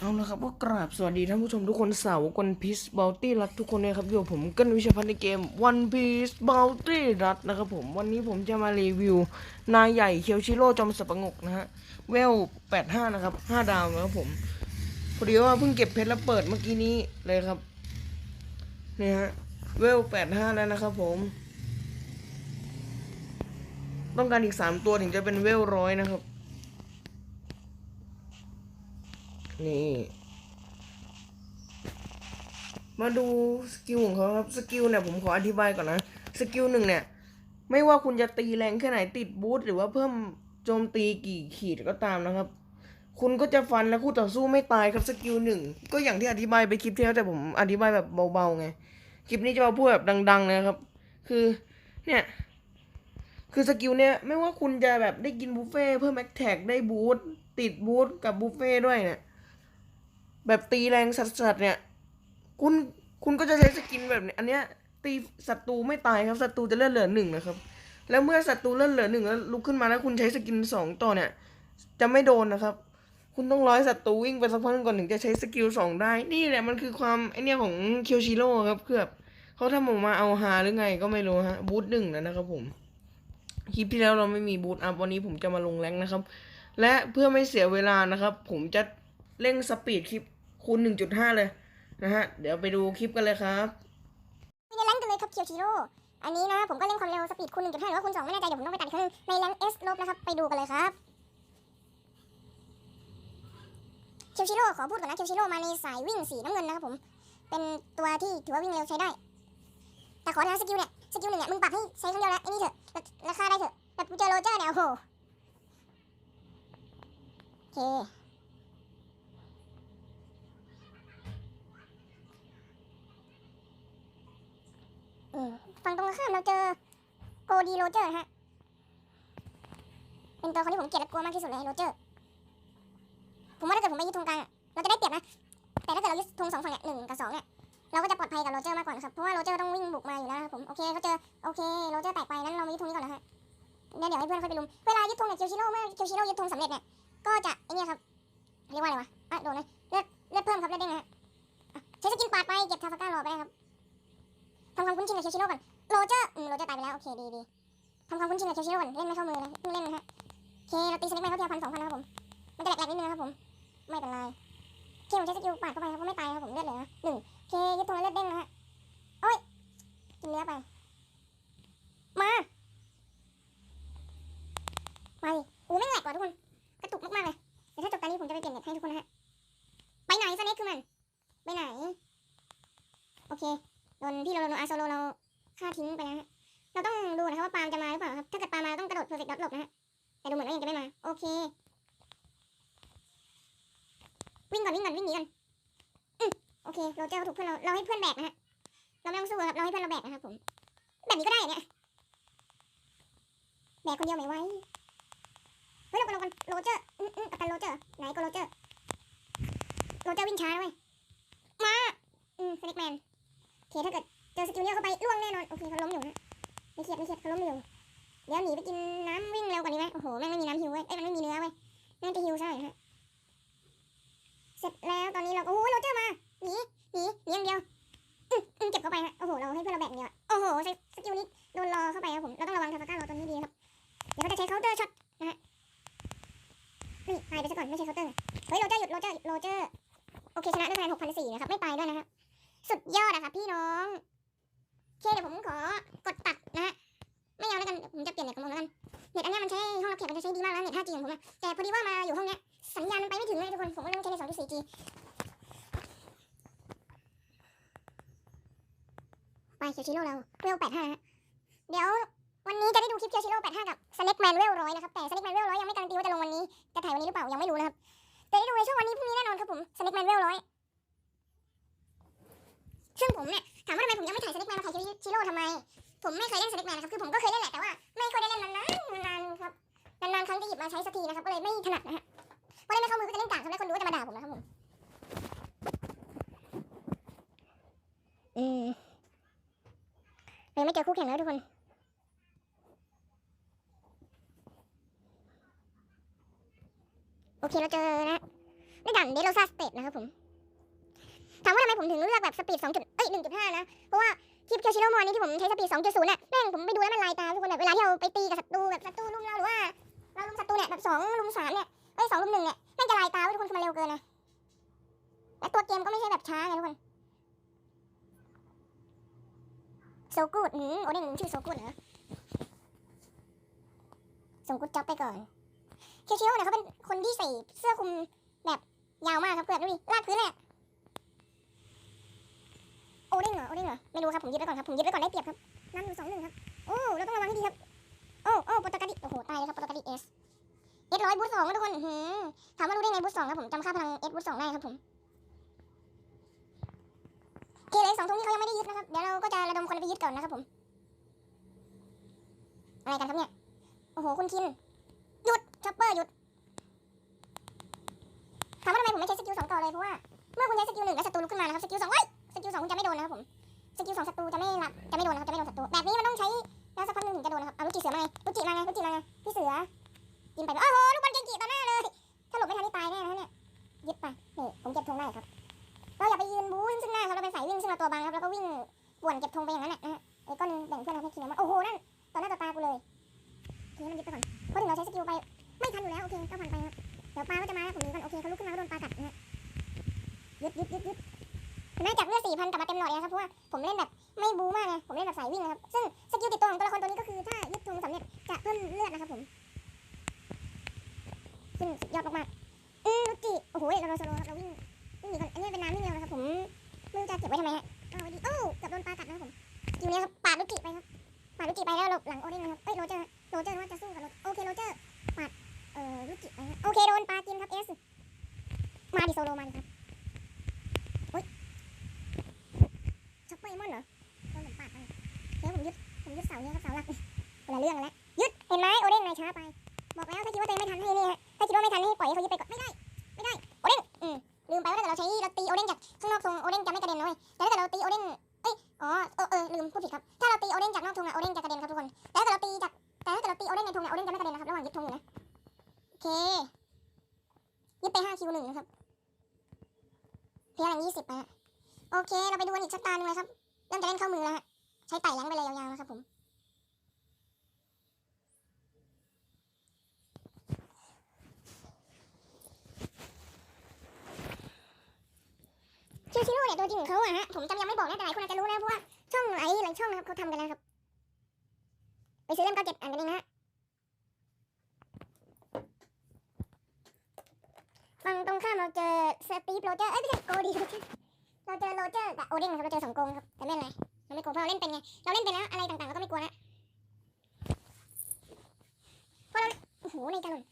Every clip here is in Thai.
เอาละครับก็กราบสวัสดีท่านผู้ชมทุกคนสาวกันพีซบัลตี้รัดทุกคนเลยครับอยู่ผมกันวิชาพันธ์ในเกมวันพีซบัลตี้รัดนะครับผมวันนี้ผมจะมารีวิว นายใหญ่เคียวชิโร่จอมสับปะงกนะฮะเวล 85 นะครับ 5 ดาวนะครับผมพอดีว่าเพิ่งเก็บเพชรแล้วเปิดเมื่อกี้นี้เลยครับนี่ฮะเวล 85 แล้วนะครับผม ต้องการอีก 3 ตัวถึงจะเป็นเวลร้อยนะครับ นี่ มาดูสกิลของเขาครับสกิลเนี่ยผมขออธิบายก่อนนะสกิลหนึ่งเนี่ย ไม่ว่าคุณจะตีแรงแค่ไหนติดบูทหรือว่าเพิ่มโจมตีกี่ขีดก็ตามนะครับ คุณก็จะฟันและคู่ต่อสู้ไม่ตายครับสกิลหนึ่งก็อย่างที่อธิบายไปคลิปที่แล้วแต่ผมอธิบายแบบเบาๆไงคลิปนี้จะมาพูดแบบดัง ๆ นะครับ คือเนี่ยคือสกิลเนี่ยไม่ว่าคุณจะแบบได้กินบุฟเฟ่เพิ่มแอคแท็กได้บูทติดบูทกับบุฟเฟ่ด้วยเนี่ย แบบตีแรงสัสๆเนี่ย คุณคุณก็จะใช้สกินแบบนี้อันเนี้ยตีศัตรูไม่ตายครับศัตรูจะเลื่อนเหลือหนึ่งนะครับ แล้วเมื่อศัตรูเลื่อนเหลือหนึ่งแล้วลุกขึ้นมาแล้วคุณใช้สกินสองต่อเนี่ย จะไม่โดนนะครับ คุณต้องร้อยศัตรูวิ่งไปสักพักหนึ่งก่อนถึงจะใช้สกิลสองได้ นี่แหละมันคือความไอเนี่ยของเคียวชิโร่ครับคือบเขาทำออกมาเอาฮาหรือไงก็ไม่รู้ฮะบูทหนึ่งแล้วนะครับผมคลิปที่แล้วเราไม่มีบูทอัพวันนี้ผมจะมาลงแรงนะครับ และเพื่อไม่เสียเวลานะครับ ผมจะเร่งสปีดคลิป คูณ 1.5 เลยนะฮะ เดี๋ยวไปดูคลิปกันเลยครับในแรงกันเลยครับเคียวชิโร่อันนี้นะผมก็เล่นความเร็วสปีดคูณ 1.5 หรือว่าคูณ 2 ไม่แน่ใจเดี๋ยวผมต้องไปตัดอีกครั้งหนึงในแรง S ลบนะครับ ไปดูกันเลยครับเคียวชิโร่ขอพูดก่อนนะเคียวชิโร่มาในสายวิ่งสีน้ำเงินนะครับผม เป็นตัวที่ถือว่าวิ่งเร็วใช้ได้ แต่ขอนะสกิลเนี่ยสกิลหนึ่งเนี่ยมึงปรับให้ใช้ครั้งเดียวนะไอ้นี่เถอะราคาได้เถอะแบบกูเจอโรเจอร์เนี่ยโอ้โหโอเค อืมฝั่ง ตรงข้ามเราเจอโกดีโรเจอร์ฮะ เป็นตัวคนที่ผมเกลียดและกลัวมากที่สุดเลยโรเจอร์ ผมว่าถ้าเกิดผมไปยึดธงกลางเราจะได้เปรียบนะ แต่ถ้าเกิดเรายึดธงสองฝั่งเนี่ยหนึ่งกับสองเนี่ยเราก็จะปลอดภัยกับโรเจอร์มากกว่านะครับ เพราะว่าโรเจอร์ต้องวิ่งบุกมาอยู่แล้วนะครับผม โอเคเขาเจอ โอเคโรเจอร์แตกไปนั้นเรามายึดธงนี้ก่อนนะฮะเดี๋ยวเดี๋ยวให้เพื่อนค่อยไปลุม เวลายึดธงเนี่ยเคียวชิโร่เมื่อเคียวชิโร่ยึดธงสำเร็จเนี่ย ก็จะไอเนี่ครับ เรียกว่าอะไรวะอะโดนเลยเลือดเลือดเพิ่มครับเลือดเด้งนะฮะใช้สกินปาดไปเก็บทาฟาก้ารอไปได้ครับทำความคุ้นชินกับเคียวชิโร่ก่อน โรเจอร์อืมโรเจอร์ตายไปแล้วโอเคดีดีทำความคุ้นชินกับเคียวชิโร่ก่อนเล่นไม่เข้ามือเลยเพิ่งเล่นนะฮะเคเราตีสเน็กแมนเขาเทีละพันสองพันนะครับผมมันจะแหลกๆนิดนึงนะครับผมไม่เป็นไรเคผมใช้สกิลปาดเข้าไปครับก็ไม่ตายครับผมเลือดเหลือหนึ่งเคยึดตรงเลือดเด้งนะฮะโอ้ยกินเนื้อไป มามาดิโอ้ไม่แหลกกว่าทุกคนกระตุกมากๆเลยเดี๋ยวถ้าจบตอนนี้ผมจะไปเปลี่ยนเน็ตให้ทุกคนนะฮะไปไหนสเน็กคือมันไปไหน โอเคโดนพี่โราโนอาโซโลเรา ฆ่าทิ้งไปนะฮะเราต้องดูนะครับว่าปาล์มจะมาหรือเปล่าครับถ้าเกิดปาล์มมาเราต้องกระโดดเพอร์เฟกต์ดอทหลบนะฮะแต่ดูเหมือนว่ายังจะไม่มา โอเค วิ่งก่อนวิ่งก่อนวิ่งหนีก่อนอืมโอเคเราเจอถูกเพื่อนเราเราให้เพื่อนแบกนะฮะเราไม่ต้องสู้ครับเราให้เพื่อนเราแบกนะครับผมแบบนี้ก็ได้เนี่ยแบกคนเดียวไม่ไหวเฮ้ยเรากันเรากันโรเจอร์อืมอืมกับตันโรเจอร์ไหนก็โรเจอร์โรเจอร์วิ่งช้าด้วยมาอืมสเน็กแมนโอเคถ้าเกิด เจอสกิลเนี้ยเข้าไปล่วงแน่นอน โอเคเขาล้มอยู่นะไม่เครียดไม่เครียดเขาล้มอยู่ เดี๋ยวหนีไปกินน้ำวิ่งเร็วกว่านี้ไหมโอ้โหแม่งไม่มีน้ำฮิวเว้ย เอ้ยมันไม่มีเนื้อเว้ยแม่งจะฮิวซะหน่อยฮะ เสร็จแล้วตอนนี้เราโอ้ยโรเจอร์มา หนีหนีหนีอย่างเดียวอืมอืมเก็บเข้าไปฮะ โอ้โหเราให้เพื่อนเราแบกเดียวอะโอ้โหสสกิลนี้โดนรอเข้าไปครับผม เราต้องระวังทาฟาก้ารอตัวนี้ดีครับ เดี๋ยวเขาจะใช้เคาน์เตอร์ช็อตนะฮะนี่ตายไปซะก่อนไม่ใช่เคาน์เตอร์เฮ้ยโรเจอร์หยุดโรเจอร์หยุดโรเจอร์โอเคชนะด้วยคะแนนหกพันสี่นะครับไม่ตายด้วยนะครับสุดยอดอะครับพี่น้อง เคเดี๋ยวผมขอกดตัดนะฮะไม่เอาแล้วกันผมจะเปลี่ยนเน็ตของผมแล้วกันเน็ตอันนี้มันใช้ห้องรับแขกมันจะใช้ดีมากแล้วเน็ต 5G ของผมอะแต่พอดีว่ามาอยู่ห้องเนี้ยสัญญาณมันไปไม่ถึงเลยทุกคนผมก็เลยต้องใช้ใน 2.4G ไปเคียวชิโร่เราเวล85ฮะเดี๋ยววันนี้จะได้ดูคลิปเคียวชิโร่85กับสเน็กแมนเวลร้อยนะครับแต่สเน็กแมนเวลร้อยยังไม่การันตีว่าจะลงวันนี้จะถ่ายวันนี้หรือเปล่ายังไม่รู้นะครับแต่ได้ดูในช่วงวันนี้พรุ่งนี้แน่นอนครับผมสเน็กแมนเวลร้อยซึ่งผมเนี่ย ถามว่าทำไมผมยังไม่ถ่ายสเน็กแมนมาถ่ายชิโร่ทำไม ผมไม่เคยเล่นสเน็กแมนนะครับ คือผมก็เคยเล่นแหละ แต่ว่าไม่ค่อยได้เล่นนานๆนานๆครับ นานๆครั้งจะหยิบมาใช้สักทีนะครับ ก็เลยไม่ถนัดนะฮะพอเล่นไม่เข้ามือก็จะเล่นกากทำให้คนรู้ว่าจะมาด่าผมนะครับผมอืมยังไม่เจอคู่แข่งแล้วทุกคนโอเคเราเจอนะในด่านเดโรซาสเตทนะครับผม ถามว่าทำไมผมถึงเลือกแบบสปีด 2จุดเอ้ย1.5นะ เพราะว่าคลิปเคียวชิโร่มอนี้ที่ผมใช้สปีด2.0น่ะแม่งผมไปดูแล้วมันลายตาทุกคนแบบเวลาที่เราไปตีกับศัตรูแบบศัตรูลุมเราหรือว่าเราลุมศัตรูเนี่ยแบบสองลุมสามเนี่ยเอ้ยสองลุมหนึ่งเนี่ยแม่งจะลายตาทุกคนคือมันเร็วเกินนะและตัวเกมก็ไม่ใช่แบบช้าไงทุกคนโซกูดอืมโอเด้งชื่อโซกูดเหรอส่งกูดจ็อบไปก่อนเคียวชิโร่เนี่ยเขาเป็นคนที่ใส่เสื้อคลุมแบบยาวมากครับเพื่อนดูดิลากพื้นเลย อะโอเด้งเหรอโอเด้งเหรอไม่รู้ครับผมยึดไว้ก่อนครับผมยึดไว้ก่อนได้เปรียบครับน้ำอยู่สองหนึ่งครับโอ้เราต้องระวังให้ดีครับโอ้โอ้ปตกาดิโอ้โหตายเลยครับปตกาดิเอสเอสร้อยบูทสองทุกคนหือถามว่ารู้ได้ไงบูทสองครับผมจำค่าพลังเอสบูทสองได้ครับผมเคเลยสองธงนี้เขายังไม่ได้ยึดนะครับเดี๋ยวเราก็จะระดมคนไปยึดก่อนนะครับผมอะไรกันครับเนี่ยโอ้โหคุณคินหยุดช็อปเปอร์หยุดถามว่าทำไมผมไม่ใช้สกิลสองต่อเลยเพราะว่าเมื่อคุณใช้สกิลหนึ่งแล้วศัตรูลุกขึ้นมานะครับสกิลสองเว้ย สกิลสองคุณจะไม่โดนนะครับผมสกิลสองศัตรูจะไม่รับจะไม่โดนนะครับจะไม่โดนศัตรูแบบนี้มันต้องใช้แล้วสักพักหนึ่งถึงจะโดนนะครับเอาลูกจีเสือมาไงลูกจีมาไงลูกจีมาไงพี่เสือกินไปโอ้โหลูกบอลเกงกีต่อหน้าเลยถ้าหลบไม่ทันนี่ตายแน่นะเนี่ยยึดไปนี่ผมเก็บธงได้ครับเราอย่าไปยืนบู๊ซึ่งหน้าครับเราเป็นสายวิ่งซึ่งเราตัวบางครับแล้วก็วิ่งป่วนเก็บธงไปอย่างนั้นแหละนะฮะไอ้ก้อนแบ่งเพื่อนเราให้กินนะโอ้โหนั่นต่อหน้าต่อตากูเลยทีนี้มันยึดไปก่อนเพราะถึงเราใช้สกิลไปไม่ทันอยู่แล้วโอเคก็ผ่านไปครับเดี๋ยวปลาก็จะมาแล้วผมหนีก่อนโอเคเขาลุกขึ้นมาก็โดนปลากัดนะฮะยึดยึดยึดยึด แม้จากเลือดสี่พันกลับมาเต็มหลอดเลยนะครับเพราะว่าผมเล่นแบบไม่บูมากไงผมเล่นแบบสายวิ่งนะครับซึ่งสกิลติดตัวของตัวละครตัวนี้ก็คือถ้ายึดธงสำเร็จจะเพิ่มเลือดนะครับผมซึ่งสุดยอดมากๆอืมลูกจิโอ้โหเราเราโซโลครับเราวิ่งวิ่งหนีก่อนอันนี้เป็นน้ำวิ่งเร็วนะครับผมไม่รู้จะเก็บไว้ทำไมฮะเอาไว้ดีโอ้เกือบโดนปลากัดนะครับผมสกิลนี้ครับปาดลูกจิไปครับปาดลูกจิไปแล้วหลบหลังโอเด้งนะครับเอ้ยโรเจอร์โรเจอร์ว่าจะสู้กับโรโอเคโรเจอร์ปาดเอ่อลูกจิไปนะโอเคโดนปลากินครับเอสมาดิโซโลมาดิ ช้าไป บอกแล้วถ้าคิดว่าตัวเองไม่ทันให้นี่ฮะถ้าคิดว่าไม่ทันให้ปล่อยให้เขายึดไปก่อนไม่ได้ไม่ได้โอเด้งอืมลืมไปว่าถ้าเกิดเราใช้เราตีโอเด้งจากข้างนอกธงโอเด้งจะไม่กระเด็นนะเว้ยแต่ถ้าเกิดเราตีโอเด้งเอ้ยอ๋อเออเออลืมพูดผิดครับถ้าเราตีโอเด้งจากนอกธงอะโอเด้งจะกระเด็นครับทุกคนแต่ถ้าเกิดเราตีจากแต่ถ้าเกิดเราตีโอเด้งในธงอะโอเด้งจะไม่กระเด็นนะครับระหว่างยึดธงอยู่นะโอเคยึดไปห้าคิวหนึ่งนะครับเพียงอย่างยี่สิบไปฮะโอเค เราไปดูกันอีกสักตาหนึ่งเลยครับเริ่มจะเล่นเข้ามือแล้วฮะใช้ไต่แรงไปเลยยาวๆนะครับผม ชิวชิโร่เนี่ยตัวจริงของเขาอะฮะผมจำยังไม่บอกนะแต่หลายคนอาจจะรู้นะเพราะว่าช่องหลายหลายช่องนะครับเขาทำกันนะครับ ไปซื้อเล่มเก้าเจ็ดอ่านกันเองนะฮะฝั่งตรงข้ามเราเจอสตีฟโรเจอร์เอ้ยไม่ใช่โกดีโรเจอร์เราเจอโรเจอร์กับโอเด้งครับเราเจอสองโกงครับแต่ไม่เป็นไรเราไม่กลัวเพราะเราเล่นเป็นไงเราเล่นไปแล้วอะไรต่างๆเราก็ไม่กลัวแล้วเพราะเราโอ้โหในกระหล่น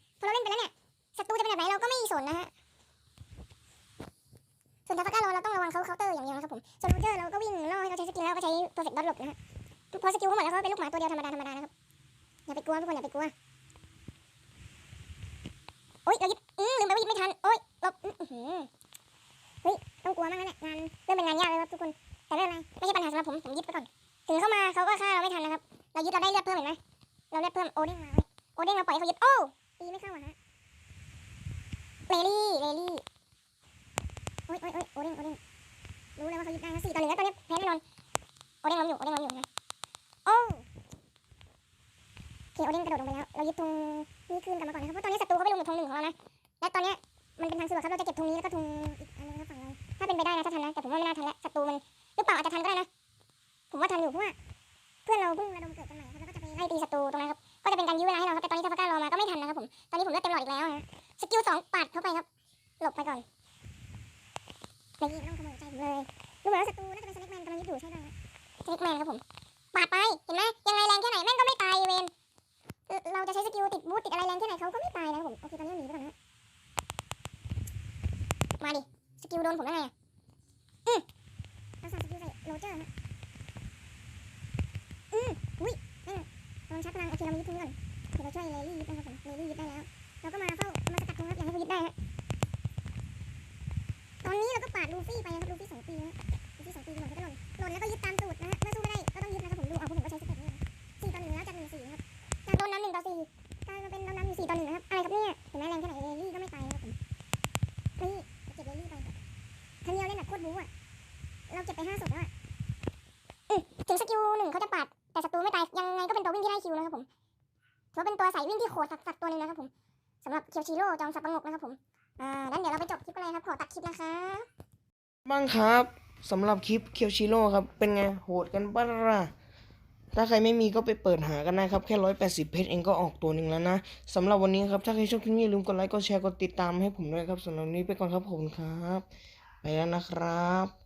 วนทาฟาก้าเราเราต้องระวังเขาเคาน์เตอร์อย่างเดียวนะครับผมส่วนโรเจอร์เราก็วิ่งล่อให้เขาใช้สกิลแล้วก็ใช้เพอร์เฟกต์ดอทหลบนะฮะพอสกิลเขาหมดแล้วเขาเป็นลูกหมาตัวเดียวธรรมดาธรรมดานะครับอย่าไปกลัวทุกคนอย่าไปกลัวโอ๊ยเราหยิบอืมลืมไปว่ายิบไม่ทันโอ๊ยหลบอื้อหือเฮ้ยต้องกลัวมากนะเนี่ยงานเริ่มเป็นงานยากเลยครับทุกคนแต่ไม่เป็นไรไม่ใช่ปัญหาสำหรับผมผมยึดไปก่อนถึงเข้ามาเขาก็ฆ่าเราไม่ทันนะครับเรายึดเราได้เลือดเพิ่มเห็นไหมเราเลือดเพิ่มโอเด้งมาโอเด้งเราปล่อยเขายึดโอ้ตีไม่เข้าอะฮะเลลี่เลลี่ โอ๊ยโอ๊ยโอ๊ยโอเด้งโอเด้งรู้เลยว่าเขายึดได้นะสี่ต่อหนึ่งแล้วตอนนี้แพ้แน่นอนโอเด้งล้มอยู่โอเด้งล้มอยู่นะโอ้โอเคโอเด้งกระโดดลงไปแล้วเรายึดธงนี้คืนกลับมาก่อนนะครับเพราะตอนนี้ศัตรูเขาไปลงกับธงหนึ่งของเรานะและตอนนี้มันเป็นทางสะดวกครับเราจะเก็บธงนี้แล้วก็ธงอีกอันนึงฝั่งเราถ้าเป็นไปได้นะถ้าทันนะแต่ผมว่าไม่น่าทันแล้วศัตรูมันหรือเปล่าอาจจะทันก็ได้นะผมว่าทันอยู่เพราะว่าเพื่อนเราเพิ่งระดมเกิดกันใหม่ครับแล้วก็จะไปไล่ตีศัตรูตรงนั้นครับก็จะเป็นการยื้อเวลาให้เราครับแต่ตอนนี้ทาฟาก้ารอมาก็ไม่ทันนะครับผมตอนนี้ผมเลือดเต็มหลอดอีกแล้วนะสกิลสองปาดเข้าไปครับหลบไปก่อน แต่ยี่ไม่ต้องขโมยใจผมเลยดูเหมือนว่าศัตรูน่าจะเป็นสเน็กแมนกำลังยึดอยู่ใช่ไหมสเน็กแมนครับผมปาดไปเห็นไหมยังไงแรงแค่ไหนแม่งก็ไม่ตายเวนเราจะใช้สกิลติดบูทติดอะไรแรงแค่ไหนเขาก็ไม่ตายนะครับผมโอเคตอนนี้หนีไปก่อนนะมาดิสกิลโดนผมได้ไงอืมเราสั่งสกิลใส่โรเจอร์ฮะลองชักพลังโอเคเรามายึดทุ่งก่อนเดี๋ยวเราช่วยเลลี่ยึดนะครับผมเลลี่ยึดได้แล้วเราก็มาเฝ้ามาสกัดทุ่งครับอย่าให้เขายึดได้ฮะตอนนี้เราก็ปา ดลูฟี่ไปนะครับลูฟี่สองปีนะลูฟี่สองปีหล่นก็หล่นหล่นแล้วก็ยึดตามตูดนะฮะเมื่อสู้ไม่ได้ก็ต้องยึดนะครับผมดูเอาผมก็ใช้สเต็ปนี้สี่ต่อหนึ่งแล้วจากหนึ่งสี่ครับจากโดนน้ำหนึ่งต่อสี่กลายมาเป็นโดนน้ำอยู่สี่ต่อหนึ่งนะครับอะไรครับเนี่ยเห็นไหมแรงแค่ไหนเลลี่ก็ไม่ตายนะครับผมนี่บูอะเราเก็บไปห้าศพแล้วอะอืมถึงสกิลหนึ่งเขาจะปาดแต่ศัตรูไม่ตายยังไงก็เป็นตัววิ่งที่ได้คิวนะครับผมถือว่าเป็นตัวสายวิ่งที่โหดสักๆตัวนึงนะครับผมสำหรับเคียวชิโร่จอมสับประงกนะครับผมอ่างั้นเดี๋ยวเราไปจบคลิปกันเลยครับ ขอตัดคลิปนะคะ บ้างครับสำหรับคลิปเคียวชิโร่ครับ เป็นไงโหดกันบ้าล่ะถ้าใครไม่มีก็ไปเปิดหากันนะครับ แค่ร้อยแปดสิบเพชรเองก็ออกตัวหนึ่งแล้วนะสำหรับวันนี้ครับ ถ้าใครชอบคลิปนี้อย่าลืมกดไลค์กดแชร์กดติดตามให้ผมด้วยครับสำหรับวันนี้ไปก่อนครับผมครับ ไปแล้วนะครับ